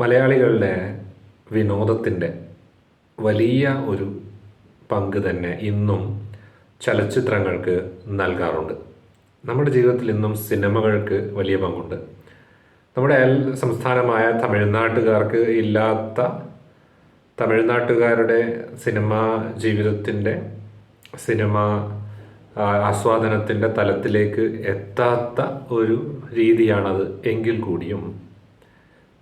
മലയാളികളുടെ വിനോദത്തിന്റെ വലിയ ഒരു പങ്ക് തന്നെ ഇന്നും ചലച്ചിത്രങ്ങൾക്ക് നൽകാറുണ്ട്. നമ്മുടെ ജീവിതത്തിൽ ഇന്നും സിനിമകൾക്ക് വലിയ പങ്കുണ്ട്. നമ്മുടെ അയൽ സംസ്ഥാനമായ തമിഴ്നാട്ടുകാർക്ക് ഇല്ലാത്ത തമിഴ്നാട്ടുകാരുടെ സിനിമാ ജീവിതത്തിന്റെ സിനിമ ആസ്വാദനത്തിന്റെ തലത്തിലേക്ക് എത്താത്ത ഒരു രീതിയാണത് എങ്കിൽ കൂടിയും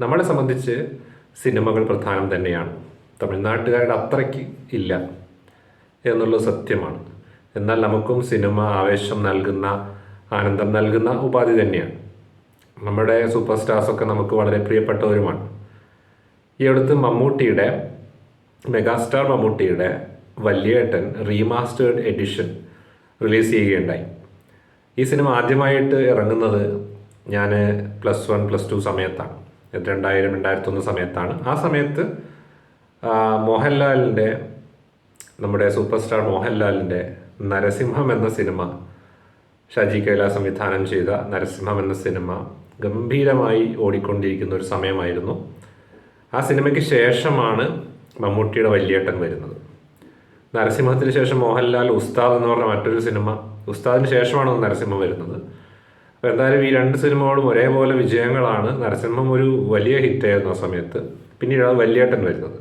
നമ്മളെ സംബന്ധിച്ച് സിനിമകൾ പ്രധാനം തന്നെയാണ്. തമിഴ്നാട്ടുകാരുടെ അത്രയ്ക്ക് ഇല്ല എന്നുള്ളത് സത്യമാണ്. എന്നാൽ നമുക്കും സിനിമ ആവേശം നൽകുന്ന ആനന്ദം നൽകുന്ന ഉപാധി തന്നെയാണ്. നമ്മുടെ സൂപ്പർ സ്റ്റാർസൊക്കെ നമുക്ക് വളരെ പ്രിയപ്പെട്ടവരുമാണ്. ഈ അടുത്ത് മമ്മൂട്ടിയുടെ മെഗാസ്റ്റാർ മമ്മൂട്ടിയുടെ വല്യേട്ടൻ റീമാസ്റ്റേർഡ് എഡിഷൻ റിലീസ് ചെയ്യുകയുണ്ടായി. ഈ സിനിമ ആദ്യമായിട്ട് ഇറങ്ങുന്നത് ഞാൻ പ്ലസ് വൺ പ്ലസ് ടു സമയത്താണ്. രണ്ടായിരം രണ്ടായിരത്തൊന്ന് സമയത്താണ്. ആ സമയത്ത് മോഹൻലാലിന്റെ നമ്മുടെ സൂപ്പർ സ്റ്റാർ മോഹൻലാലിന്റെ നരസിംഹം എന്ന സിനിമ ഷാജി കൈലാസ് സംവിധാനം ചെയ്ത നരസിംഹം എന്ന സിനിമ ഗംഭീരമായി ഓടിക്കൊണ്ടിരിക്കുന്ന ഒരു സമയമായിരുന്നു. ആ സിനിമയ്ക്ക് ശേഷമാണ് മമ്മൂട്ടിയുടെ വല്യേട്ടൻ വരുന്നത്. നരസിംഹത്തിന് ശേഷം മോഹൻലാൽ ഉസ്താദ് എന്ന് പറഞ്ഞ മറ്റൊരു സിനിമ ഉസ്താദിന് ശേഷമാണ് നരസിംഹം വരുന്നത്. അപ്പോൾ എന്തായാലും ഈ രണ്ട് സിനിമകളും ഒരേപോലെ വിജയങ്ങളാണ്. നരസിംഹം ഒരു വലിയ ഹിറ്റായിരുന്നു ആ സമയത്ത്. പിന്നീടാണ് വല്യേട്ടൻ വരുന്നത്.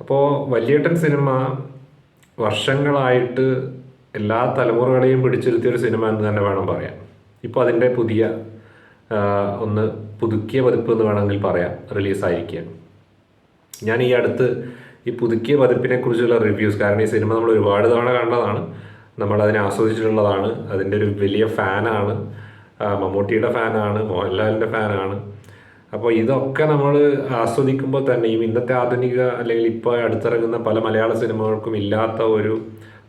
അപ്പോൾ വല്യേട്ടൻ സിനിമ വർഷങ്ങളായിട്ട് എല്ലാ തലമുറകളെയും പിടിച്ചിരുത്തിയൊരു സിനിമ എന്ന് തന്നെ വേണം പറയാം ഇപ്പോൾ അതിന്റെ പുതിയ ഒന്ന് പുതുക്കിയ പതിപ്പ് എന്ന് വേണമെങ്കിൽ പറയാം. റിലീസായിരിക്കുകയാണ്. ഞാൻ ഈ അടുത്ത് ഈ പുതുക്കിയ പതിപ്പിനെ കുറിച്ചുള്ള റിവ്യൂസ് കാരണം ഈ സിനിമ നമ്മൾ ഒരുപാട് തവണ കണ്ടതാണ്. നമ്മൾ അതിനെ ആസ്വദിച്ചിട്ടുള്ളതാണ്. അതിന്റെ ഒരു വലിയ ഫാനാണ്. മമ്മൂട്ടിയുടെ ഫാനാണ് മോഹൻലാലിന്റെ ഫാനാണ്. അപ്പോൾ ഇതൊക്കെ നമ്മൾ ആസ്വദിക്കുമ്പോൾ തന്നെ ഈ ഇന്നത്തെ ആധുനിക അല്ലെങ്കിൽ ഇപ്പോൾ അടുത്തിറങ്ങുന്ന പല മലയാള സിനിമകൾക്കും ഇല്ലാത്ത ഒരു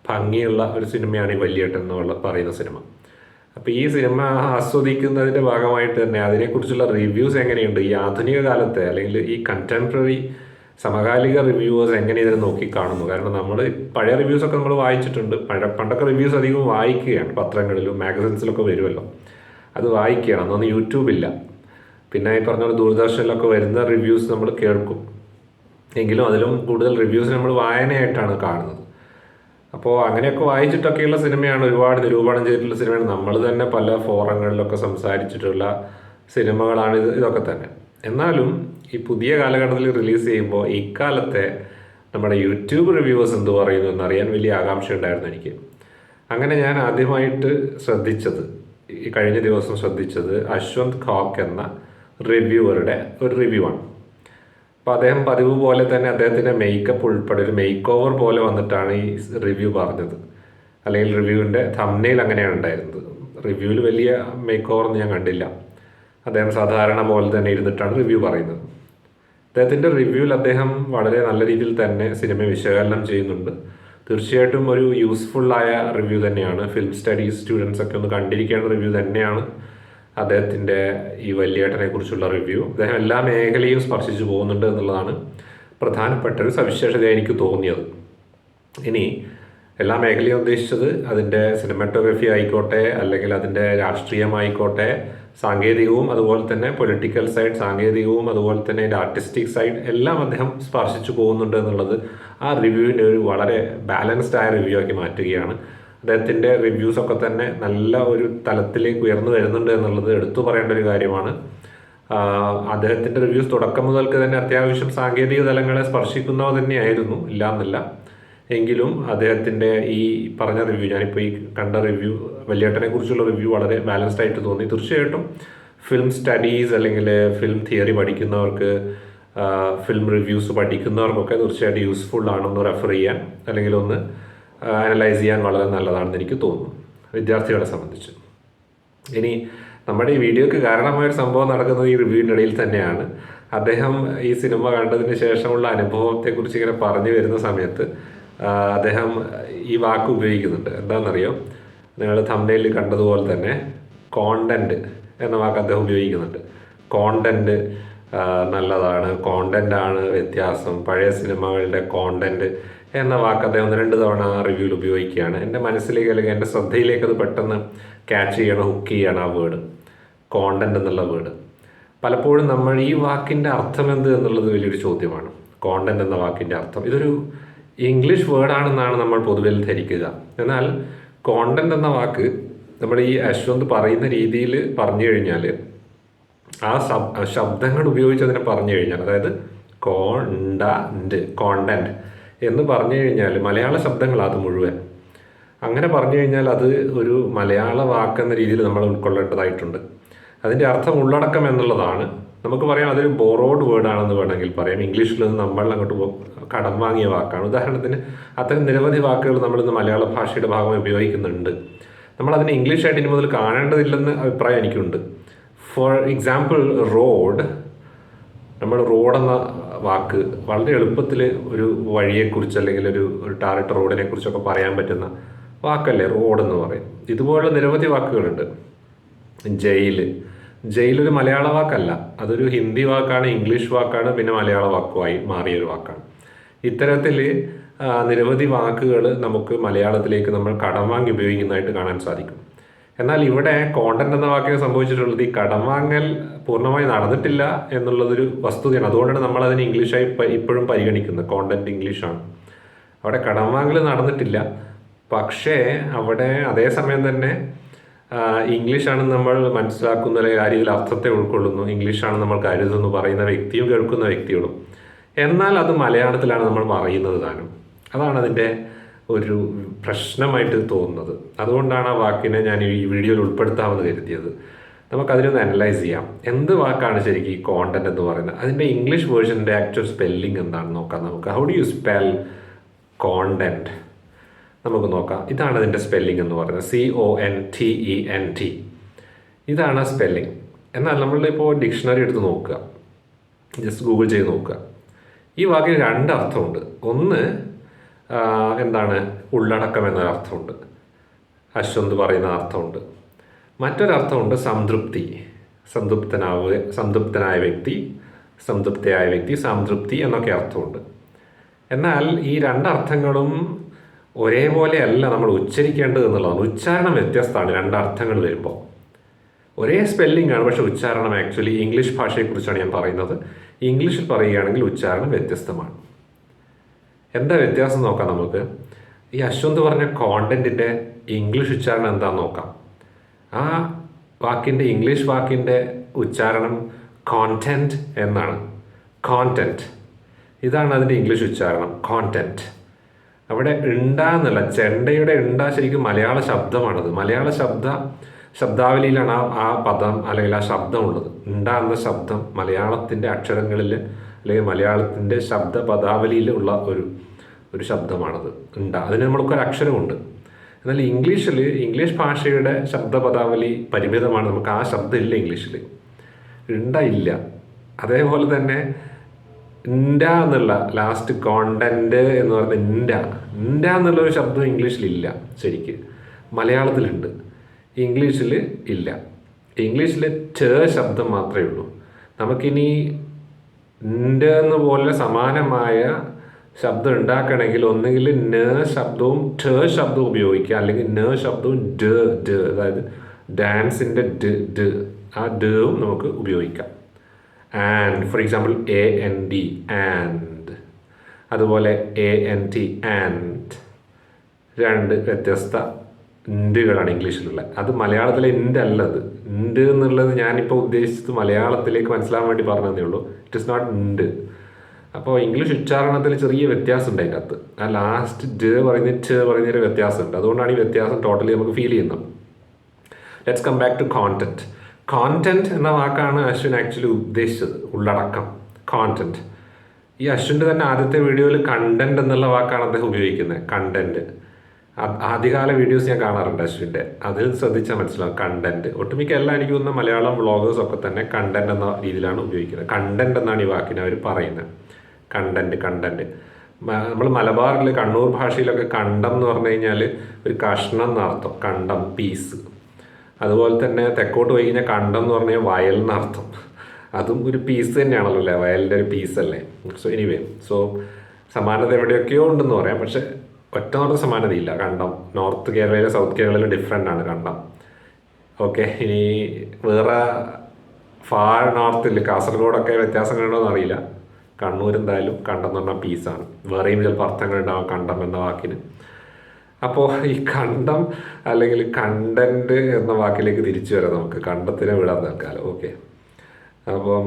ഭംഗിയുള്ള ഒരു സിനിമയാണ് ഈ വല്യേട്ടൻ എന്നുള്ള പറയുന്ന സിനിമ. അപ്പോൾ ഈ സിനിമ ആസ്വദിക്കുന്നതിന്റെ ഭാഗമായിട്ട് തന്നെ അതിനെക്കുറിച്ചുള്ള റിവ്യൂസ് എങ്ങനെയുണ്ട്? ഈ ആധുനിക കാലത്തെ അല്ലെങ്കിൽ ഈ കണ്ടംപററി സമകാലിക റിവ്യൂവേഴ്സ് എങ്ങനെ ഇതിനെ നോക്കി കാണുന്നു? കാരണം നമ്മൾ പഴയ റിവ്യൂസ് ഒക്കെ നമ്മൾ വായിച്ചിട്ടുണ്ട്. പഴ പണ്ടൊക്കെ റിവ്യൂസ് അധികം വായിക്കുകയാണ്. പത്രങ്ങളിലും മാഗസിൻസിലൊക്കെ വരുമല്ലോ. അത് വായിക്കുകയാണ്. അന്നൊന്നും യൂട്യൂബില്ല പിന്നെ ഈ പറഞ്ഞ പോലെ ദൂരദർശനിലൊക്കെ വരുന്ന റിവ്യൂസ് നമ്മൾ കേൾക്കും. എങ്കിലും അതിലും കൂടുതൽ റിവ്യൂസ് നമ്മൾ വായനയായിട്ടാണ് കാണുന്നത്. അപ്പോൾ അങ്ങനെയൊക്കെ വായിച്ചിട്ടൊക്കെയുള്ള സിനിമയാണ് ഒരുപാട് നിരൂപണം ചെയ്തിട്ടുള്ള സിനിമയാണ്. നമ്മൾ തന്നെ പല ഫോറങ്ങളിലൊക്കെ സംസാരിച്ചിട്ടുള്ള സിനിമകളാണ് ഇത് ഇതൊക്കെ തന്നെ. എന്നാലും ഈ പുതിയ കാലഘട്ടത്തിൽ റിലീസ് ചെയ്യുമ്പോൾ ഇക്കാലത്തെ നമ്മുടെ യൂട്യൂബ് റിവ്യൂവേഴ്സ് എന്ത് പറയുന്നു എന്നറിയാൻ വലിയ ആകാംക്ഷ ഉണ്ടായിരുന്നു എനിക്ക്. അങ്ങനെ ഞാൻ ആദ്യമായിട്ട് ശ്രദ്ധിച്ചത് ഈ കഴിഞ്ഞ ദിവസം ശ്രദ്ധിച്ചത് അശ്വന്ത് ഖോക്ക് എന്ന റിവ്യൂവറുടെ ഒരു റിവ്യൂ ആണ്. അപ്പോൾ അദ്ദേഹം പതിവ് പോലെ തന്നെ അദ്ദേഹത്തിന്റെ മേക്കപ്പ് ഉൾപ്പെടെ ഒരു മേക്ക് ഓവർ പോലെ വന്നിട്ടാണ് ഈ റിവ്യൂ പറഞ്ഞത്. അല്ലെങ്കിൽ റിവ്യൂവിന്റെ തമ്മനയിൽ അങ്ങനെയാണ് ഉണ്ടായിരുന്നത്. റിവ്യൂവിൽ വലിയ മേക്ക് ഓവർ ഒന്നും ഞാൻ കണ്ടില്ല. അദ്ദേഹം സാധാരണ പോലെ തന്നെ ഇരുന്നിട്ടാണ് റിവ്യൂ പറയുന്നത്. അദ്ദേഹത്തിന്റെ റിവ്യൂവിൽ അദ്ദേഹം വളരെ നല്ല രീതിയിൽ തന്നെ സിനിമ വിശകലനം ചെയ്യുന്നുണ്ട്. തീർച്ചയായിട്ടും ഒരു യൂസ്ഫുള്ളായ റിവ്യൂ തന്നെയാണ്. ഫിലിം സ്റ്റഡീസ് സ്റ്റുഡൻസ് ഒക്കെ ഒന്ന് കണ്ടിരിക്കേണ്ട റിവ്യൂ തന്നെയാണ് അദ്ദേഹത്തിന്റെ ഈ വല്യേട്ടനെ കുറിച്ചുള്ള റിവ്യൂ അദ്ദേഹം എല്ലാ മേഖലയും സ്പർശിച്ചു പോകുന്നുണ്ട് എന്നുള്ളതാണ് പ്രധാനപ്പെട്ട ഒരു സവിശേഷത എനിക്ക് തോന്നിയത്. ഇനി എല്ലാ മേഖലയും ഉദ്ദേശിച്ചത് അതിന്റെ സിനിമാറ്റോഗ്രഫി ആയിക്കോട്ടെ അല്ലെങ്കിൽ അതിന്റെ രാഷ്ട്രീയമായിക്കോട്ടെ സാങ്കേതികവും അതുപോലെ തന്നെ പൊളിറ്റിക്കൽ സൈഡ് സാങ്കേതികവും അതുപോലെ തന്നെ അതിന്റെ ആർട്ടിസ്റ്റിക് സൈഡ് എല്ലാം അദ്ദേഹം സ്പർശിച്ചു പോകുന്നുണ്ട് എന്നുള്ളത് ആ റിവ്യൂവിന്റെ ഒരു വളരെ ബാലൻസ്ഡ് ആയ റിവ്യൂ ആക്കി മാറ്റുകയാണ്. അദ്ദേഹത്തിന്റെ റിവ്യൂസ് ഒക്കെ തന്നെ നല്ല ഒരു തലത്തിലേക്ക് ഉയർന്നു വരുന്നുണ്ട് എന്നുള്ളത് എടുത്തു പറയേണ്ട ഒരു കാര്യമാണ്. അദ്ദേഹത്തിന്റെ റിവ്യൂസ് തുടക്കം മുതൽക്ക് തന്നെ അത്യാവശ്യം സാങ്കേതിക തലങ്ങളെ സ്പർശിക്കുന്നവ തന്നെയായിരുന്നു. ഇല്ല എന്നല്ല എങ്കിലും അദ്ദേഹത്തിന്റെ ഈ പറഞ്ഞ റിവ്യൂ ഞാനിപ്പോൾ ഈ കണ്ട റിവ്യൂ വലിയേട്ടനെ കുറിച്ചുള്ള റിവ്യൂ വളരെ ബാലൻസ്ഡ് ആയിട്ട് തോന്നി. തീർച്ചയായിട്ടും ഫിലിം സ്റ്റഡീസ് അല്ലെങ്കിൽ ഫിലിം തിയറി പഠിക്കുന്നവർക്ക് ഫിലിം റിവ്യൂസ് പഠിക്കുന്നവർക്കൊക്കെ തീർച്ചയായിട്ടും യൂസ്ഫുൾ ആണെന്ന് റെഫർ ചെയ്യാൻ അല്ലെങ്കിൽ ഒന്ന് അനലൈസ് ചെയ്യാൻ വളരെ നല്ലതാണെന്ന് എനിക്ക് തോന്നുന്നു വിദ്യാർത്ഥികളെ സംബന്ധിച്ച്. ഇനി നമ്മുടെ ഈ വീഡിയോയ്ക്ക് കാരണമായൊരു സംഭവം നടക്കുന്നത് ഈ റിവ്യൂവിന്റെ ഇടയിൽ തന്നെയാണ്. അദ്ദേഹം ഈ സിനിമ കണ്ടതിന് ശേഷമുള്ള അനുഭവത്തെക്കുറിച്ച് ഇങ്ങനെ പറഞ്ഞു വരുന്ന സമയത്ത് അദ്ദേഹം ഈ വാക്ക് ഉപയോഗിക്കുന്നുണ്ട്. എന്താണെന്നറിയോ? നിങ്ങൾ തമിഴിൽ കണ്ടതുപോലെ തന്നെ കോണ്ടന്റ് എന്ന വാക്ക് അദ്ദേഹം ഉപയോഗിക്കുന്നുണ്ട്. കോണ്ടന്റ് നല്ലതാണ്. കോണ്ടന്റ് ആണ് വ്യത്യാസം. പഴയ സിനിമകളുടെ കോണ്ടന്റ് എന്ന വാക്ക് അദ്ദേഹം രണ്ട് തവണ റിവ്യൂവിൽ ഉപയോഗിക്കുകയാണ്. എന്റെ മനസ്സിലേക്ക് അല്ലെങ്കിൽ എന്റെ ശ്രദ്ധയിലേക്ക് അത് പെട്ടെന്ന് ക്യാച്ച് ചെയ്യണം ഹുക്ക് ചെയ്യണം ആ വേർഡ് കോണ്ടന്റ് എന്നുള്ള വേർഡ് പലപ്പോഴും നമ്മൾ ഈ വാക്കിന്റെ അർത്ഥം എന്ത് എന്നുള്ളത് വലിയൊരു ചോദ്യമാണ്. കോണ്ടന്റ് എന്ന വാക്കിന്റെ അർത്ഥം. ഇതൊരു ഇംഗ്ലീഷ് വേർഡാണെന്നാണ് നമ്മൾ പൊതുവിൽ ധരിക്കുക. എന്നാൽ കോണ്ടന്റ് എന്ന വാക്ക് നമ്മൾ ഈ അശ്വന്ത് പറയുന്ന രീതിയിൽ പറഞ്ഞു കഴിഞ്ഞാൽ ആ ശബ് ശബ്ദങ്ങൾ ഉപയോഗിച്ച് അതിനെ പറഞ്ഞു കഴിഞ്ഞാൽ അതായത് കോണ്ടന്റ് കോണ്ടന്റ് എന്ന് പറഞ്ഞു കഴിഞ്ഞാൽ മലയാള ശബ്ദങ്ങളാണ് അത് മുഴുവൻ. അങ്ങനെ പറഞ്ഞു കഴിഞ്ഞാൽ അത് ഒരു മലയാള വാക്കെന്ന രീതിയിൽ നമ്മൾ ഉൾക്കൊള്ളേണ്ടതായിട്ടുണ്ട്. അതിന്റെ അർത്ഥം ഉള്ളടക്കം എന്നുള്ളതാണ് നമുക്ക് പറയാം അതൊരു ബോറോഡ് വേർഡ് ആണെന്ന് വേണമെങ്കിൽ പറയാം. ഇംഗ്ലീഷിൽ നിന്ന് നമ്മൾ അങ്ങോട്ട് കടം വാങ്ങിയ വാക്കാണ്. ഉദാഹരണത്തിന് അത്തരം നിരവധി വാക്കുകൾ നമ്മൾ ഇന്ന് മലയാള ഭാഷയുടെ ഭാഗമായി ഉപയോഗിക്കുന്നുണ്ട്. നമ്മൾ അതിനെ ഇംഗ്ലീഷായിട്ട് ഇനി മുതൽ കാണേണ്ടതില്ലെന്ന് അഭിപ്രായം എനിക്കുണ്ട്. ഫോർ എക്സാമ്പിൾ റോഡ് നമ്മൾ റോഡ് എന്ന വാക്ക് വളരെ എളുപ്പത്തിൽ ഒരു വഴിയെക്കുറിച്ച് അല്ലെങ്കിൽ ഒരു ടാറിട്ട റോഡിനെ കുറിച്ചൊക്കെ പറയാൻ പറ്റുന്ന വാക്കല്ലേ റോഡ് എന്ന് പറയും. ഇതുപോലുള്ള നിരവധി വാക്കുകളുണ്ട്. ജയിൽ ഒരു മലയാള വാക്കല്ല. അതൊരു ഹിന്ദി വാക്കാണ് ഇംഗ്ലീഷ് വാക്കാണ് പിന്നെ മലയാള വാക്കുമായി മാറിയൊരു വാക്കാണ്. ഇത്തരത്തിൽ നിരവധി വാക്കുകൾ നമുക്ക് മലയാളത്തിലേക്ക് നമ്മൾ കടം വാങ്ങി ഉപയോഗിക്കുന്നതായിട്ട് കാണാൻ സാധിക്കും. എന്നാൽ ഇവിടെ കോണ്ടന്റ് എന്ന വാക്കിന് സംഭവിച്ചിട്ടുള്ളത് ഈ കടം വാങ്ങൽ പൂർണമായി നടന്നിട്ടില്ല എന്നുള്ളതൊരു വസ്തുതയാണ്. അതുകൊണ്ടാണ് നമ്മൾ അതിനെ ഇംഗ്ലീഷായി ഇപ്പോഴും പരിഗണിക്കുന്നത്. കോണ്ടന്റ് ഇംഗ്ലീഷാണ്. അവിടെ കടം വാങ്ങൽ നടന്നിട്ടില്ല. പക്ഷേ അവിടെ അതേസമയം തന്നെ ആ, ഇംഗ്ലീഷാണെന്ന് നമ്മൾ മനസ്സിലാക്കുന്ന അല്ലെങ്കിൽ ആ രീതിയിൽ അർത്ഥത്തെ ഉൾക്കൊള്ളുന്നു. ഇംഗ്ലീഷാണ് നമ്മൾ കരുതുന്നു പറയുന്ന വ്യക്തിയും കേൾക്കുന്ന വ്യക്തികളും. എന്നാൽ അത് മലയാളത്തിലാണ് നമ്മൾ പറയുന്നത് താനും. അതാണ് അതിന്റെ ഒരു പ്രശ്നമായിട്ട് തോന്നുന്നത്. അതുകൊണ്ടാണ് ആ വാക്കിനെ ഞാൻ ഈ വീഡിയോയിൽ ഉൾപ്പെടുത്താമെന്ന് കരുതിയത്. നമുക്കതിനൊന്ന് അനലൈസ് ചെയ്യാം. എന്ത് വാക്കാണ് ശരിക്കും ഈ കോണ്ടന്റ് എന്ന് പറയുന്നത്? അതിന്റെ ഇംഗ്ലീഷ് വേർഷന്റെ ആക്ച്വൽ സ്പെല്ലിംഗ് എന്താണെന്ന് നോക്കാം നമുക്ക്. How do you spell content നമുക്ക് നോക്കാം. ഇതാണ് അതിന്റെ സ്പെല്ലിംഗ് എന്ന് പറയുന്നത്. C O N T E N T ഇതാണ് സ്പെല്ലിംഗ് എന്നാൽ നമ്മളിപ്പോൾ ഡിക്ഷണറി എടുത്ത് നോക്കുക. ജസ്റ്റ് ഗൂഗിൾ ചെയ്ത് നോക്കുക. ഈ വാക്കിന് രണ്ട് അർത്ഥമുണ്ട്. ഒന്ന് എന്താണ്? ഉള്ളടക്കം എന്നൊരർത്ഥമുണ്ട് അശ്വന്ത് പറയുന്ന അർത്ഥമുണ്ട്. മറ്റൊരർത്ഥമുണ്ട് സംതൃപ്തി. സംതൃപ്തനാവുക സംതൃപ്തനായ വ്യക്തി സംതൃപ്തിയായ വ്യക്തി സംതൃപ്തി എന്നൊക്കെ അർത്ഥമുണ്ട്. എന്നാൽ ഈ രണ്ടർത്ഥങ്ങളും ഒരേപോലെ അല്ല നമ്മൾ ഉച്ചരിക്കേണ്ടത് എന്നുള്ളതാണ്. ഉച്ചാരണം വ്യത്യസ്തമാണ് രണ്ട് അർത്ഥങ്ങൾ വരുമ്പോൾ. ഒരേ സ്പെല്ലിംഗ് ആണ് പക്ഷേ ഉച്ചാരണം ആക്ച്വലി ഇംഗ്ലീഷ് ഭാഷയെക്കുറിച്ചാണ് ഞാൻ പറയുന്നത്. ഇംഗ്ലീഷിൽ പറയുകയാണെങ്കിൽ ഉച്ചാരണം വ്യത്യസ്തമാണ്. എന്താ വ്യത്യാസം നോക്കാം നമുക്ക്? ഈ അശ്വന്ത് പറഞ്ഞ കോണ്ടന്റിന്റെ ഇംഗ്ലീഷ് ഉച്ചാരണം എന്താന്ന് നോക്കാം. ആ വാക്കിന്റെ ഇംഗ്ലീഷ് വാക്കിന്റെ ഉച്ചാരണം കോണ്ടന്റ് എന്നാണ്. കോണ്ടന്റ് ഇതാണ് അതിന്റെ ഇംഗ്ലീഷ് ഉച്ചാരണം കോണ്ടന്റ് അവിടെ ഇണ്ട എന്നല്ല ചെണ്ടയുടെ ഇണ്ട ശരിക്കും മലയാള ശബ്ദമാണത്. മലയാള ശബ്ദ ശബ്ദാവലിയിലാണ് ആ ആ പദം അല്ലെങ്കിൽ ആ ശബ്ദം ഉള്ളത് ഇണ്ട എന്ന ശബ്ദം മലയാളത്തിന്റെ അക്ഷരങ്ങളിൽ അല്ലെങ്കിൽ മലയാളത്തിന്റെ ശബ്ദ പദാവലിയിൽ ഉള്ള ഒരു ഒരു ശബ്ദമാണത്. ഉണ്ട അതിന് നമ്മൾക്കൊരു അക്ഷരമുണ്ട്. എന്നാൽ ഇംഗ്ലീഷിൽ ഇംഗ്ലീഷ് ഭാഷയുടെ ശബ്ദ പദാവലി പരിമിതമാണ്. നമുക്ക് ആ ശബ്ദമില്ല ഇംഗ്ലീഷിൽ. ഇണ്ട ഇല്ല. അതേപോലെ തന്നെ ഇൻഡ എന്നുള്ള ലാസ്റ്റ് കോണ്ടന്റ് എന്ന് പറയുന്ന ഇൻഡ. ഇൻഡ എന്നുള്ള ഒരു ശബ്ദം ഇംഗ്ലീഷിലില്ല ശരിക്ക്. മലയാളത്തിലുണ്ട്. ഇംഗ്ലീഷിൽ ഇല്ല. ഇംഗ്ലീഷിൽ ട ശബ്ദം മാത്രമേ ഉള്ളൂ. നമുക്കിനി ഇൻഡ എന്ന് പോലെ സമാനമായ ശബ്ദം ഉണ്ടാക്കണമെങ്കിൽ ഒന്നുകിൽ ന ശബ്ദവും ഠ ശബ്ദവും ഉപയോഗിക്കുക. അല്ലെങ്കിൽ ന ശബ്ദവും ഡ ഡ അതായത് ഡാൻസിന്റെ ഡ ഡ ആ ഡവും നമുക്ക് ഉപയോഗിക്കാം. And for example A N D and അതുപോലെ എ എൻ ടി ആൻഡ് രണ്ട് വ്യത്യസ്ത ഇൻഡുകളാണ് ഇംഗ്ലീഷിലുള്ള അത് മലയാളത്തിലെ ഇൻഡ് അല്ല അത് ഇൻഡ് എന്നുള്ളത് ഞാനിപ്പോൾ ഉദ്ദേശിച്ചത് മലയാളത്തിലേക്ക് മനസ്സിലാകാൻ വേണ്ടി പറഞ്ഞതേ ഉള്ളൂ. ഇറ്റ് ഇസ് നോട്ട് ഇൻഡ് അപ്പോൾ ഇംഗ്ലീഷ് ഉച്ചാരണത്തിൽ ചെറിയ വ്യത്യാസമുണ്ട് അതിന്റെ അകത്ത് ആ ലാസ്റ്റ് ഡ് പറയുന്ന ട് പറയുന്നൊരു വ്യത്യാസമുണ്ട്. അതുകൊണ്ടാണ് ഈ വ്യത്യാസം ടോട്ടലി നമുക്ക് ഫീൽ ചെയ്യുന്നത്. Let's come back to content content എന്ന വാക്കാണ് അശ്വിൻ ആക്ച്വലി ഉദ്ദേശിച്ചത് ഉള്ളടക്കം കോണ്ടന്റ് ഈ അശ്വിന്റെ തന്നെ ആദ്യത്തെ വീഡിയോയിൽ കണ്ടന്റ് എന്നുള്ള വാക്കാണ് അദ്ദേഹം ഉപയോഗിക്കുന്നത് കണ്ടന്റ് ആദ്യകാല വീഡിയോസ് ഞാൻ കാണാറുണ്ട് അശ്വിന്റെ. അതിൽ ശ്രദ്ധിച്ചാൽ മനസ്സിലാവും കണ്ടന്റ് ഒട്ടുമിക്ക എല്ലാം എനിക്ക് തോന്നുന്ന മലയാളം വ്ളോഗേഴ്സ് ഒക്കെ തന്നെ കണ്ടന്റ് എന്ന രീതിയിലാണ് ഉപയോഗിക്കുന്നത്. കണ്ടന്റ് എന്നാണ് ഈ വാക്കിനെ അവർ പറയുന്നത്. കണ്ടന്റ് കണ്ടന്റ് നമ്മൾ മലബാറിൽ കണ്ണൂർ ഭാഷയിലൊക്കെ കണ്ടം എന്ന് പറഞ്ഞു കഴിഞ്ഞാൽ ഒരു കഷ്ണം എന്നർത്ഥം കണ്ടം പീസ് അതുപോലെ തന്നെ തെക്കോട്ട് പോയി കഴിഞ്ഞാൽ കണ്ടം എന്ന് പറഞ്ഞാൽ വയൽ എന്നർത്ഥം അതും ഒരു പീസ് തന്നെയാണല്ലോ അല്ലേ? വയലിന്റെ ഒരു അല്ലേ? സോ എനിവേ സോ സമാനത എവിടെയൊക്കെയോ ഉണ്ടെന്ന് പറയാം. പക്ഷെ ഒറ്റ നോട്ടം സമാനതയില്ല. കണ്ടം. നോർത്ത് കേരളയിലെ സൗത്ത് കേരളയിലും ഡിഫറെന്റ് ആണ് കണ്ടം. ഓക്കെ ഇനി വേറെ ഫാർ നോർത്തിൽ കാസർഗോഡൊക്കെ വ്യത്യാസങ്ങളുണ്ടോ എന്നറിയില്ല കണ്ണൂർ എന്തായാലും കണ്ടം എന്ന് പറഞ്ഞാൽ പീസാണ് വേറെയും ചിലപ്പോൾ അർത്ഥങ്ങളുണ്ടാവും കണ്ടം എന്ന വാക്കിന്. അപ്പോൾ ഈ കണ്ടം അല്ലെങ്കിൽ കണ്ടന്റ് എന്ന വാക്കിലേക്ക് തിരിച്ചു വരാം നമുക്ക്. കണ്ടത്തിനെ വിടാൻ തൽക്കാലം. ഓക്കെ അപ്പം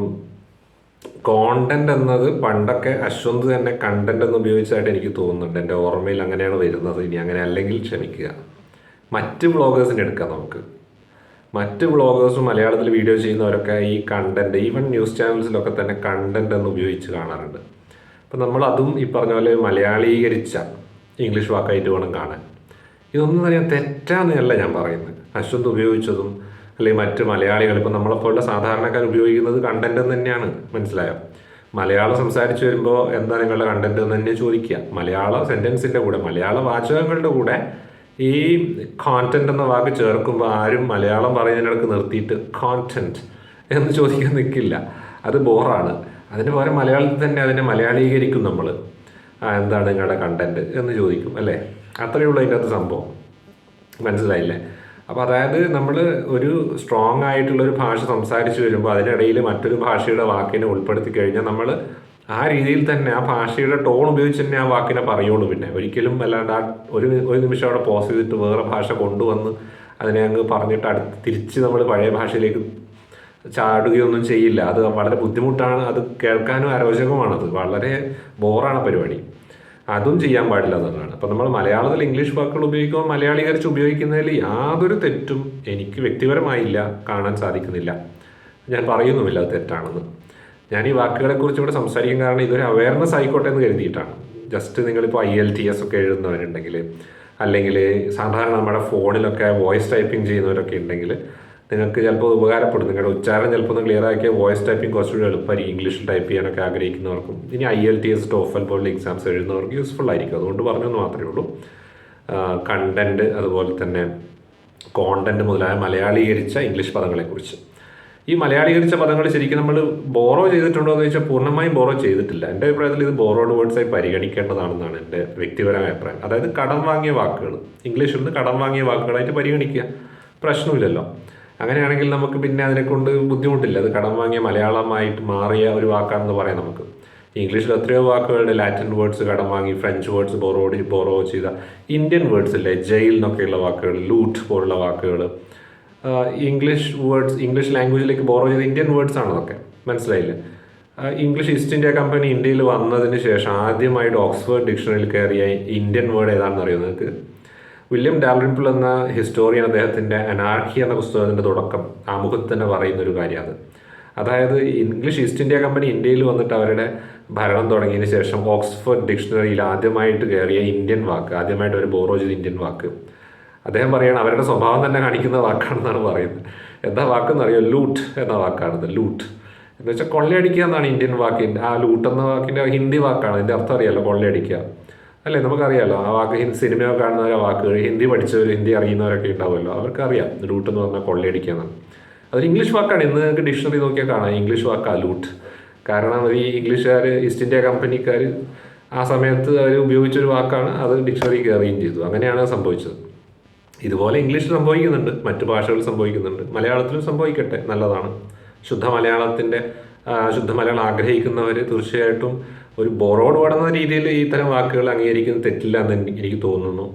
കോണ്ടന്റ് എന്നത് പണ്ടൊക്കെ അശ്വന്ത് തന്നെ കണ്ടന്റ് എന്ന് ഉപയോഗിച്ചായിട്ട് എനിക്ക് തോന്നുന്നുണ്ട്. എന്റെ ഓർമ്മയിൽ അങ്ങനെയാണ് വരുന്നത്. ഇനി അങ്ങനെ അല്ലെങ്കിൽ ക്ഷമിക്കുക. മറ്റ് വ്ളോഗേഴ്സിനെ എടുക്കാം നമുക്ക്. മറ്റ് വ്ളോഗേഴ്സും മലയാളത്തിൽ വീഡിയോ ചെയ്യുന്നവരൊക്കെ ഈ കണ്ടന്റ് ഈവൻ ന്യൂസ് ചാനൽസിലൊക്കെ തന്നെ കണ്ടന്റ് എന്ന് ഉപയോഗിച്ച് കാണാറുണ്ട്. അപ്പം നമ്മൾ അതും ഈ പറഞ്ഞ പോലെ മലയാളീകരിച്ച ഇംഗ്ലീഷ് വാക്കായിട്ട് വേണം കാണാൻ. ഇതൊന്നും അറിയാൻ തെറ്റാന്നല്ല ഞാൻ പറയുന്നത്. അശ്വന്ത് ഉപയോഗിച്ചതും അല്ലെങ്കിൽ മറ്റ് മലയാളികൾ ഇപ്പം നമ്മളെപ്പോലുള്ള സാധാരണക്കാർ ഉപയോഗിക്കുന്നത് കണ്ടന്റ് എന്ന് തന്നെയാണ്. മനസ്സിലായോ? മലയാളം സംസാരിച്ചു വരുമ്പോൾ എന്താ നിങ്ങളുടെ കണ്ടന്റ് എന്ന് തന്നെ ചോദിക്കുക. മലയാള സെന്റൻസിന്റെ കൂടെ മലയാള വാചകങ്ങളുടെ കൂടെ ഈ കോണ്ടന്റ് എന്ന വാക്ക് ചേർക്കുമ്പോൾ ആരും മലയാളം പറയുന്നതിനിടക്ക് നിർത്തിയിട്ട് കോണ്ടന്റ് എന്ന് ചോദിക്കാൻ നിൽക്കില്ല. അത് ബോറാണ് അതിന് പകരം മലയാളത്തിൽ തന്നെ അതിനെ മലയാളീകരിക്കും നമ്മൾ എന്താണ് നിങ്ങളുടെ കണ്ടന്റ് എന്ന് ചോദിക്കും അല്ലേ? അത്രയേ ഉള്ളൂ അതിന്റെ അകത്ത് സംഭവം. മനസ്സിലായില്ലേ? അപ്പോൾ അതായത് നമ്മൾ ഒരു സ്ട്രോങ് ആയിട്ടുള്ള ഒരു ഭാഷ സംസാരിച്ച് വരുമ്പോൾ അതിനിടയിൽ മറ്റൊരു ഭാഷയുടെ വാക്കിനെ ഉൾപ്പെടുത്തി കഴിഞ്ഞാൽ നമ്മൾ ആ രീതിയിൽ തന്നെ ആ ഭാഷയുടെ ടോൺ ഉപയോഗിച്ച് തന്നെ ആ വാക്കിനെ പറയുള്ളൂ പിന്നെ. ഒരിക്കലും അല്ലാണ്ട് ആ ഒരു ഒരു നിമിഷം അവിടെ പോസ് ചെയ്തിട്ട് വേറെ ഭാഷ കൊണ്ടുവന്ന് അതിനെ അങ്ങ് പറഞ്ഞിട്ട് അടുത്ത് തിരിച്ച് നമ്മൾ പഴയ ഭാഷയിലേക്ക് ചാടുകയൊന്നും ചെയ്യില്ല. അത് വളരെ ബുദ്ധിമുട്ടാണ്. അത് കേൾക്കാനും അരോചകമാണത് വളരെ ബോറാണ് പരിപാടി. അതും ചെയ്യാൻ പാടില്ല എന്നുള്ളതാണ്. അപ്പം നമ്മൾ മലയാളത്തിൽ ഇംഗ്ലീഷ് വാക്കുകൾ ഉപയോഗിക്കുമ്പോൾ മലയാളീകരിച്ച് ഉപയോഗിക്കുന്നതിൽ യാതൊരു തെറ്റും എനിക്ക് വ്യക്തിപരമായില്ല കാണാൻ സാധിക്കുന്നില്ല. ഞാൻ പറയുന്നുമില്ല അത് തെറ്റാണെന്ന്. ഞാൻ ഈ വാക്കുകളെക്കുറിച്ച് ഇവിടെ സംസാരിക്കാൻ കാരണം ഇതൊരു അവയർനെസ് ആയിക്കോട്ടെ എന്ന് കരുതിയിട്ടാണ്. ജസ്റ്റ് നിങ്ങളിപ്പോൾ ഐ എൽ ടി എസ് ഒക്കെ എഴുതുന്നവരുണ്ടെങ്കിൽ അല്ലെങ്കിൽ സാധാരണ നമ്മുടെ ഫോണിലൊക്കെ വോയിസ് ടൈപ്പിംഗ് ചെയ്യുന്നവരൊക്കെ ഉണ്ടെങ്കിൽ നിങ്ങൾക്ക് ചിലപ്പോൾ ഉപകാരപ്പെടും നിങ്ങളുടെ ഉച്ചാരണം ചിലപ്പോൾ ഒന്ന് ക്ലിയർ ആക്കിയ വോയിസ് ടൈപ്പിംഗ് കുറച്ചുകൂടി എളുപ്പമായിരിക്കും. ഇംഗ്ലീഷിൽ ടൈപ്പ് ചെയ്യാനൊക്കെ ആഗ്രഹിക്കുന്നവർക്കും ഇനി I L T S TOEFL പോലുള്ള എക്സാംസ് എഴുതുന്നവർക്ക് യൂസ്ഫുൾ ആയിരിക്കും. അതുകൊണ്ട് പറഞ്ഞെന്ന് മാത്രമേ ഉള്ളൂ. കണ്ടന്റ് അതുപോലെ തന്നെ കോണ്ടന്റ് മുതലായ മലയാളീകരിച്ച ഇംഗ്ലീഷ് പദങ്ങളെക്കുറിച്ച്. ഈ മലയാളീകരിച്ച പദങ്ങൾ ശരിക്കും നമ്മൾ ബോറോ ചെയ്തിട്ടുണ്ടോ എന്ന് ചോദിച്ചാൽ പൂർണമായും ബോറോ ചെയ്തിട്ടില്ല. എന്റെ അഭിപ്രായത്തിൽ ഇത് ബോറോഡ് വേർഡ്സായി പരിഗണിക്കേണ്ടതാണെന്നാണ് എന്റെ വ്യക്തിപരമായ അഭിപ്രായം. അതായത് കടം വാങ്ങിയ വാക്കുകൾ. ഇംഗ്ലീഷിൽ നിന്ന് കടം വാങ്ങിയ വാക്കുകളായിട്ട് പരിഗണിക്കുക. പ്രശ്നമില്ലല്ലോ. അങ്ങനെയാണെങ്കിൽ നമുക്ക് പിന്നെ അതിനെക്കൊണ്ട് ബുദ്ധിമുട്ടില്ല. അത് കടം വാങ്ങിയ മലയാളമായിട്ട് മാറിയ ഒരു വാക്കാണെന്ന് പറയാം നമുക്ക്. ഇംഗ്ലീഷിൽ എത്രയോ വാക്കുകളുടെ ലാറ്റിൻ വേർഡ്സ് കടം വാങ്ങി ഫ്രഞ്ച് വേർഡ്സ് ബോറോഡ് ബോറോ ചെയ്ത ഇന്ത്യൻ വേർഡ്സ് ഇല്ലേ ജയിൽ എന്നൊക്കെയുള്ള വാക്കുകൾ ലൂട്ട് പോലുള്ള വാക്കുകൾ. ഇംഗ്ലീഷ് വേർഡ്സ് ഇംഗ്ലീഷ് ലാംഗ്വേജിലേക്ക് ബോറോ ചെയ്ത ഇന്ത്യൻ വേർഡ്സ് ആണതൊക്കെ മനസ്സിലായില്ല? ഇംഗ്ലീഷ് ഈസ്റ്റ് ഇന്ത്യ കമ്പനി ഇന്ത്യയിൽ വന്നതിന് ശേഷം ആദ്യമായിട്ട് ഓക്സ്ഫോർഡ് ഡിക്ഷണറിയിൽ കയറിയ ഇന്ത്യൻ വേർഡ് ഏതാണെന്ന് അറിയോ നിങ്ങൾക്ക്? വില്യം ഡാൽറിംപിൾ എന്ന ഹിസ്റ്റോറിയൻ അദ്ദേഹത്തിന്റെ അനാർഹി എന്ന പുസ്തകത്തിന്റെ തുടക്കം ആമുഖത്ത് തന്നെ പറയുന്ന ഒരു കാര്യമാണ് അതായത് ഇംഗ്ലീഷ് ഈസ്റ്റ് ഇന്ത്യ കമ്പനി ഇന്ത്യയിൽ വന്നിട്ട് അവരുടെ ഭരണം തുടങ്ങിയതിന് ശേഷം ഓക്സ്ഫോർഡ് ഡിക്ഷണറിയിൽ ആദ്യമായിട്ട് കയറിയ ഇന്ത്യൻ വാക്ക് ആദ്യമായിട്ട് ഒരു ബോറോ ചെയ്ത ഇന്ത്യൻ വാക്ക്. അദ്ദേഹം പറയുകയാണ് അവരുടെ സ്വഭാവം തന്നെ കാണിക്കുന്ന വാക്കാണെന്നാണ് പറയുന്നത്. എന്താ വാക്കെന്ന് അറിയോ ലൂട്ട് എന്ന വാക്കാണത് ലൂട്ട്. എന്ന് വെച്ചാൽ കൊള്ളയടിക്കുക എന്നാണ് ഇന്ത്യൻ വാക്കിന്റെ ആ ലൂട്ട് എന്ന വാക്കിന്റെ ഹിന്ദി വാക്കാണ് അതിന്റെ അർത്ഥം അറിയാമല്ലോ കൊള്ളയടിക്കുക. അല്ലേ നമുക്കറിയാമല്ലോ ആ വാക്ക് സിനിമ കാണുന്ന വാക്കുകൾ ഹിന്ദി പഠിച്ചവർ ഹിന്ദി അറിയുന്നവരൊക്കെ ഉണ്ടാവുമല്ലോ. അവർക്കറിയാം ലൂട്ട് എന്ന് പറഞ്ഞാൽ കൊള്ളയടിക്കുക എന്നാണ് അതൊരു ഇംഗ്ലീഷ് വാക്കാണ്. ഇന്ന് നിങ്ങൾക്ക് ഡിക്ഷണറി നോക്കിയാൽ കാണാം. ഇംഗ്ലീഷ് വാക്കാണ് ലൂട്ട് കാരണം ഈ ഇംഗ്ലീഷുകാർ ഈസ്റ്റ് ഇന്ത്യ കമ്പനിക്കാർ ആ സമയത്ത് അവർ ഉപയോഗിച്ചൊരു വാക്കാണ്. അത് ഡിക്ഷണറി കയറുകയും ചെയ്തു. അങ്ങനെയാണ് സംഭവിച്ചത്. ഇതുപോലെ ഇംഗ്ലീഷ് സംഭവിക്കുന്നുണ്ട്. മറ്റു ഭാഷകൾ സംഭവിക്കുന്നുണ്ട്. മലയാളത്തിലും സംഭവിക്കട്ടെ. നല്ലതാണ്. ശുദ്ധ മലയാളത്തിന്റെ ശുദ്ധ മലയാളം ആഗ്രഹിക്കുന്നവർ തീർച്ചയായിട്ടും ഒരു ബോറോഡ് പഠന രീതിയിൽ ഇത്തരം വാക്കുകൾ അംഗീകരിക്കുന്നത് തെറ്റില്ല എന്ന് എനിക്ക് തോന്നുന്നു.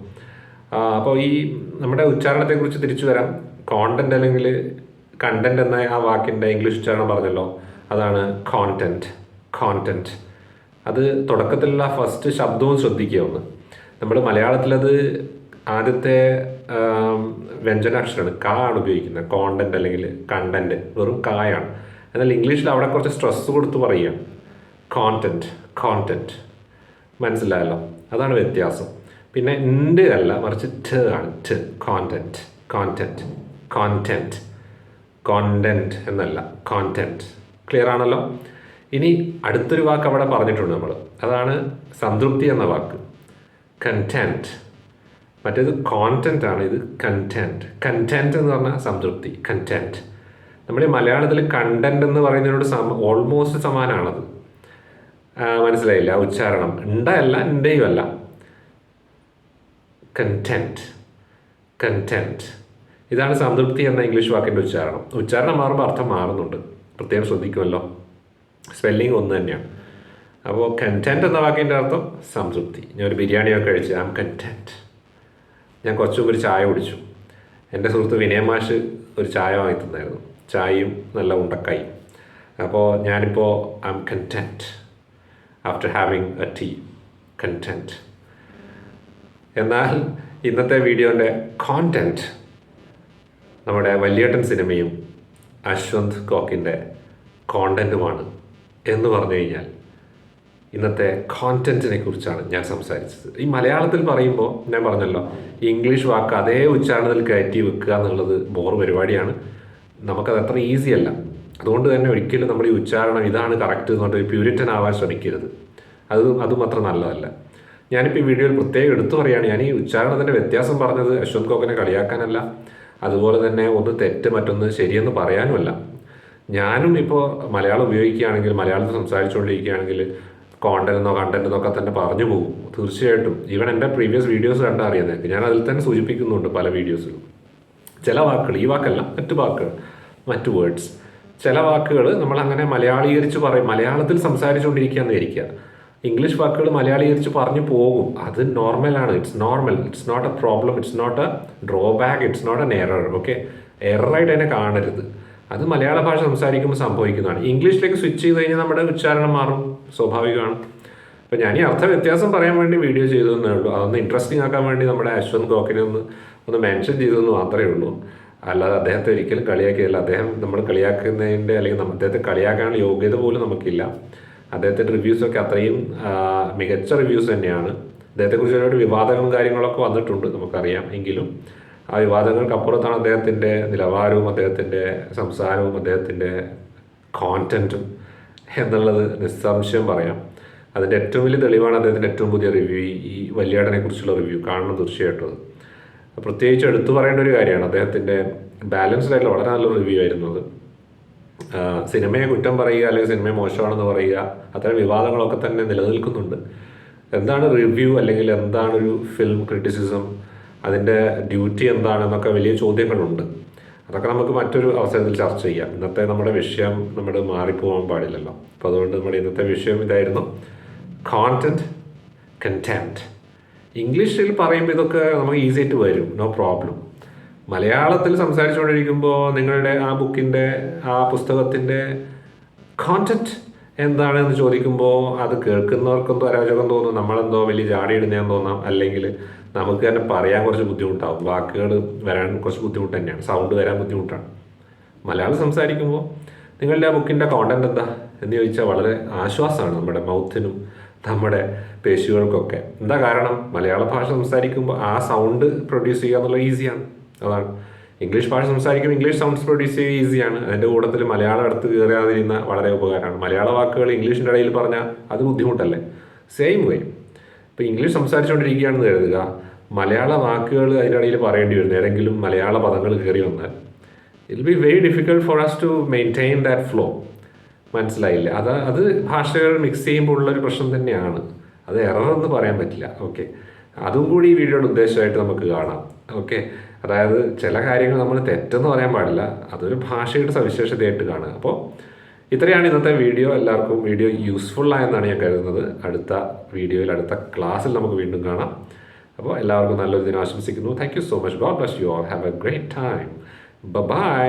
അപ്പോൾ ഈ നമ്മുടെ ഉച്ചാരണത്തെക്കുറിച്ച് തിരിച്ചു വരാം കോണ്ടന്റ് അല്ലെങ്കിൽ കണ്ടന്റ് എന്ന ആ വാക്കിന്റെ ഇംഗ്ലീഷ് ഉച്ചാരണം പറഞ്ഞല്ലോ. അതാണ് കോണ്ടന്റ് കോണ്ടന്റ് അത് തുടക്കത്തിലുള്ള ഫസ്റ്റ് ശബ്ദവും ശ്രദ്ധിക്കുക ഒന്ന്. നമ്മൾ മലയാളത്തിലത് ആദ്യത്തെ വ്യഞ്ജനാക്ഷരമാണ് കാ ആണ് ഉപയോഗിക്കുന്നത്. കോണ്ടന്റ് അല്ലെങ്കിൽ കണ്ടന്റ് വെറും കായാണ്. എന്നാൽ ഇംഗ്ലീഷിൽ അവിടെ കുറച്ച് സ്ട്രെസ് കൊടുത്ത് പറയുക കോണ്ടന്റ് കോണ്ടന്റ് മനസ്സിലായല്ലോ? അതാണ് വ്യത്യാസം. പിന്നെ ഇൻഡ് അല്ല മറിച്ച് ട് ആണ്. ട് കോണ്ടന്റ് കോണ്ടന്റ് കോണ്ടന്റ് കോണ്ടന്റ് എന്നല്ല കോണ്ടന്റ് ക്ലിയർ ആണല്ലോ? ഇനി അടുത്തൊരു വാക്ക് അവിടെ പറഞ്ഞിട്ടുണ്ട് നമ്മൾ അതാണ് സംതൃപ്തി എന്ന വാക്ക്. കണ്ടന്റ് മറ്റേത് കോണ്ടന്റ് ആണ്. ഇത് കണ്ടന്റ് കണ്ടന്റ് എന്ന് പറഞ്ഞാൽ സംതൃപ്തി. കണ്ടന്റ് നമ്മുടെ മലയാളത്തിൽ കണ്ടന്റ് എന്ന് പറയുന്നതിനോട് സമ ഓൾമോസ്റ്റ് സമാനമാണത് മനസ്സിലായില്ല. ഉച്ചാരണം. ഉണ്ടല്ല ഉണ്ടയും അല്ല കണ്ടന്റ് കണ്ടന്റ് ഇതാണ് സംതൃപ്തി എന്ന ഇംഗ്ലീഷ് വാക്കിന്റെ ഉച്ചാരണം. ഉച്ചാരണം മാറുമ്പോൾ അർത്ഥം മാറുന്നുണ്ട്. പ്രത്യേകം ശ്രദ്ധിക്കുമല്ലോ. സ്പെല്ലിംഗ് ഒന്ന് തന്നെയാണ്. അപ്പോൾ കണ്ടെന്റ് എന്ന വാക്കിന്റെ അർത്ഥം സംതൃപ്തി. ഞാൻ ഒരു ബിരിയാണിയൊക്കെ കഴിച്ച് ഐ എം കണ്ടെന്റ് ഞാൻ കുറച്ചും ഒരു ചായ കുടിച്ചു. എന്റെ സുഹൃത്ത് വിനയ മാഷ് ഒരു ചായ വാങ്ങി തന്നായിരുന്നു ചായയും നല്ല ഉണ്ടക്കായും. അപ്പോൾ ഞാനിപ്പോൾ I'm content after having a tea content എന്നാൽ ഇന്നത്തെ വീഡിയോന്റെ കോണ്ടന്റ് നമ്മുടെ വല്യേട്ടൻ സിനിമയും അശ്വന്ത് കോക്കിന്റെ കോണ്ടന്റുമാണ് എന്ന് പറഞ്ഞു കഴിഞ്ഞാൽ ഇന്നത്തെ കോണ്ടന്റിനെ കുറിച്ചാണ് ഞാൻ സംസാരിച്ചത്. ഈ മലയാളത്തിൽ പറയുമ്പോൾ ഞാൻ പറഞ്ഞല്ലോ ഇംഗ്ലീഷ് വാക്ക് അതേ ഉച്ചാരണത്തിൽ കയറ്റി വെക്കുക എന്നുള്ളത് ബോർ പരിപാടിയാണ്. നമുക്കത് അത്ര ഈസി അല്ല. അതുകൊണ്ട് തന്നെ ഒരിക്കലും നമ്മൾ ഈ ഉച്ചാരണം ഇതാണ് കറക്റ്റ് എന്ന് പറഞ്ഞിട്ട് പ്യൂരിറ്റൻ ആവാൻ ശ്രമിക്കരുത്. അത് അതും അത്ര നല്ലതല്ല. ഞാനിപ്പോൾ ഈ വീഡിയോയിൽ പ്രത്യേകം എടുത്തു പറയുകയാണ്. ഞാൻ ഈ ഉച്ചാരണത്തിന്റെ വ്യത്യാസം പറഞ്ഞത് അശ്വന്ത് കോക്കിനെ കളിയാക്കാനല്ല. അതുപോലെ തന്നെ ഒന്ന് തെറ്റ് മറ്റൊന്ന് ശരിയെന്ന് പറയാനുമല്ല. ഞാനും ഇപ്പോൾ മലയാളം ഉപയോഗിക്കുകയാണെങ്കിൽ മലയാളത്തിൽ സംസാരിച്ചുകൊണ്ടിരിക്കുകയാണെങ്കിൽ കോണ്ടന്റ് എന്നോ എന്നൊക്കെ തന്നെ പറഞ്ഞു പോകും. തീർച്ചയായിട്ടും. ഈവൻ എന്റെ പ്രീവിയസ് വീഡിയോസ് കണ്ടാൽ അറിയാം ഞാൻ അതിൽ തന്നെ സൂചിപ്പിക്കുന്നുണ്ട് പല വീഡിയോസിലും ചില വാക്കുകൾ ഈ വാക്കല്ല മറ്റു വാക്കുകൾ മറ്റു വേർഡ്സ് ചില വാക്കുകൾ നമ്മൾ അങ്ങനെ മലയാളീകരിച്ച് പറയും. മലയാളത്തിൽ സംസാരിച്ചുകൊണ്ടിരിക്കുകയെന്ന് ഇരിക്കുക ഇംഗ്ലീഷ് വാക്കുകൾ മലയാളീകരിച്ച് പറഞ്ഞു പോകും. അത് നോർമലാണ് it's normal it's not a problem it's not a drawback it's not an error okay എററായിട്ട് തന്നെ കാണരുത്. അത് മലയാള ഭാഷ സംസാരിക്കുമ്പോൾ സംഭവിക്കുന്നതാണ്. ഇംഗ്ലീഷിലേക്ക് സ്വിച്ച് ചെയ്ത് കഴിഞ്ഞാൽ നമ്മുടെ ഉച്ചാരണം മാറും. സ്വാഭാവികമാണ്. അപ്പോൾ ഞാൻ ഈ അർത്ഥ വ്യത്യാസം പറയാൻ വേണ്ടി വീഡിയോ ചെയ്തതെന്നേ ഉള്ളൂ. അതൊന്ന് ഇൻട്രസ്റ്റിംഗ് ആക്കാൻ വേണ്ടി നമ്മുടെ അശ്വന്ത് ഗോക്കിനെ ഒന്ന് ഒന്ന് മെൻഷൻ ചെയ്തതെന്ന് മാത്രമേ ഉള്ളൂ. അല്ലാതെ അദ്ദേഹത്തെ ഒരിക്കലും കളിയാക്കിയതല്ല. അദ്ദേഹം നമ്മൾ കളിയാക്കുന്നതിന്റെ അല്ലെങ്കിൽ അദ്ദേഹത്തെ കളിയാക്കാനുള്ള യോഗ്യത പോലും നമുക്കില്ല. അദ്ദേഹത്തിന്റെ റിവ്യൂസൊക്കെ അത്രയും മികച്ച റിവ്യൂസ് തന്നെയാണ്. അദ്ദേഹത്തെക്കുറിച്ച് ഒരുപാട് വിവാദങ്ങളും കാര്യങ്ങളൊക്കെ വന്നിട്ടുണ്ട് നമുക്കറിയാം എങ്കിലും. ആ വിവാദങ്ങൾക്ക് അപ്പുറത്താണ് അദ്ദേഹത്തിന്റെ നിലവാരവും അദ്ദേഹത്തിന്റെ സംസാരവും അദ്ദേഹത്തിന്റെ കോണ്ടന്റും എന്നുള്ളത് നിസ്സംശയം പറയാം. അതിന്റെ ഏറ്റവും വലിയ തെളിവാണ് അദ്ദേഹത്തിന്റെ ഏറ്റവും പുതിയ റിവ്യൂ ഈ വല്യാടനെ കുറിച്ചുള്ള റിവ്യൂ കാണണം തീർച്ചയായിട്ടും പ്രത്യേകിച്ച് എടുത്തു പറയേണ്ട ഒരു കാര്യമാണ്. അദ്ദേഹത്തിന്റെ ബാലൻസ്ഡ് ആയിട്ടുള്ള വളരെ നല്ല റിവ്യൂ ആയിരുന്നു അത്. സിനിമയെ കുറ്റം പറയുക അല്ലെങ്കിൽ സിനിമയെ മോശമാണെന്ന് പറയുക അത്തരം വിവാദങ്ങളൊക്കെ തന്നെ നിലനിൽക്കുന്നുണ്ട്. എന്താണ് റിവ്യൂ അല്ലെങ്കിൽ എന്താണ് ഒരു ഫിലിം ക്രിറ്റിസിസം അതിന്റെ ഡ്യൂട്ടി എന്താണെന്നൊക്കെ വലിയ ചോദ്യങ്ങളുണ്ട്. അതൊക്കെ നമുക്ക് മറ്റൊരു അവസരത്തിൽ ചർച്ച ചെയ്യാം. ഇന്നത്തെ നമ്മുടെ വിഷയം നമ്മൾ മാറിപ്പോകാൻ പാടില്ലല്ലോ. അപ്പോൾ അതുകൊണ്ട് നമ്മുടെ ഇന്നത്തെ വിഷയം ഇതായിരുന്നു. കോണ്ടന്റ് കണ്ടന്റ് ഇംഗ്ലീഷിൽ പറയുമ്പോൾ ഇതൊക്കെ നമുക്ക് ഈസി ആയിട്ട് വരും. നോ പ്രോബ്ലം മലയാളത്തിൽ സംസാരിച്ചുകൊണ്ടിരിക്കുമ്പോൾ നിങ്ങളുടെ ആ ബുക്കിന്റെ ആ പുസ്തകത്തിന്റെ കോണ്ടന്റ് എന്താണെന്ന് ചോദിക്കുമ്പോൾ അത് കേൾക്കുന്നവർക്കെന്തോ അരാജകം തോന്നും. നമ്മളെന്തോ വലിയ ജാടി ഇടുന്നതെന്ന് തോന്നാം. അല്ലെങ്കിൽ നമുക്ക് തന്നെ പറയാൻ കുറച്ച് ബുദ്ധിമുട്ടാവും. വാക്കുകൾ വരാൻ കുറച്ച് ബുദ്ധിമുട്ട് തന്നെയാണ്. സൗണ്ട് വരാൻ ബുദ്ധിമുട്ടാണ്. മലയാളം സംസാരിക്കുമ്പോൾ നിങ്ങളുടെ ആ ബുക്കിന്റെ കോണ്ടന്റ് എന്താ എന്ന് ചോദിച്ചാൽ വളരെ ആശ്വാസമാണ്. നമ്മുടെ മൗത്തിനും നമ്മുടെ പേശികൾക്കൊക്കെ. എന്താ കാരണം? മലയാള ഭാഷ സംസാരിക്കുമ്പോൾ ആ സൗണ്ട് പ്രൊഡ്യൂസ് ചെയ്യുക എന്നുള്ളത് ഈസിയാണ് അതാണ്. ഇംഗ്ലീഷ് ഭാഷ സംസാരിക്കുമ്പോൾ ഇംഗ്ലീഷ് സൗണ്ട്സ് പ്രൊഡ്യൂസ് ചെയ്യുക ഈസിയാണ് അതിന്റെ കൂട്ടത്തിൽ മലയാളം അടുത്ത് കയറാതിരുന്ന വളരെ ഉപകാരമാണ്. മലയാള വാക്കുകൾ ഇംഗ്ലീഷിന്റെ ഇടയിൽ പറഞ്ഞാൽ അത് ബുദ്ധിമുട്ടല്ലേ? സെയിം വേ ഇപ്പോൾ ഇംഗ്ലീഷ് സംസാരിച്ചുകൊണ്ടിരിക്കുകയാണെന്ന് കരുതുക. മലയാള വാക്കുകൾ അതിന്റെ ഇടയിൽ പറയേണ്ടി വരുന്നു. ഏതെങ്കിലും മലയാള പദങ്ങൾ കയറി വന്നാൽ. It be very difficult for us to maintain that flow മനസ്സിലായില്ല. അത് അത് ഭാഷകൾ മിക്സ് ചെയ്യുമ്പോൾ ഉള്ളൊരു പ്രശ്നം തന്നെയാണ്. അത് എറർ എന്ന് പറയാൻ പറ്റില്ല. ഓക്കെ അതും കൂടി ഈ വീഡിയോയുടെ ഉദ്ദേശമായിട്ട് നമുക്ക് കാണാം. ഓക്കെ അതായത് ചില കാര്യങ്ങൾ നമ്മൾ തെറ്റെന്ന് പറയാൻ പാടില്ല. അതൊരു ഭാഷയുടെ സവിശേഷതയായിട്ട് കാണുക. അപ്പോൾ ഇത്രയാണ് ഇന്നത്തെ വീഡിയോ. എല്ലാവർക്കും വീഡിയോ യൂസ്ഫുൾ ആയെന്നാണ് ഞാൻ കരുതുന്നത്. അടുത്ത വീഡിയോയിൽ അടുത്ത ക്ലാസ്സിൽ നമുക്ക് വീണ്ടും കാണാം. അപ്പോൾ എല്ലാവർക്കും നല്ലൊരു ദിനം ആശംസിക്കുന്നു. Thank you so much God bless you have a great time ബ ബൈ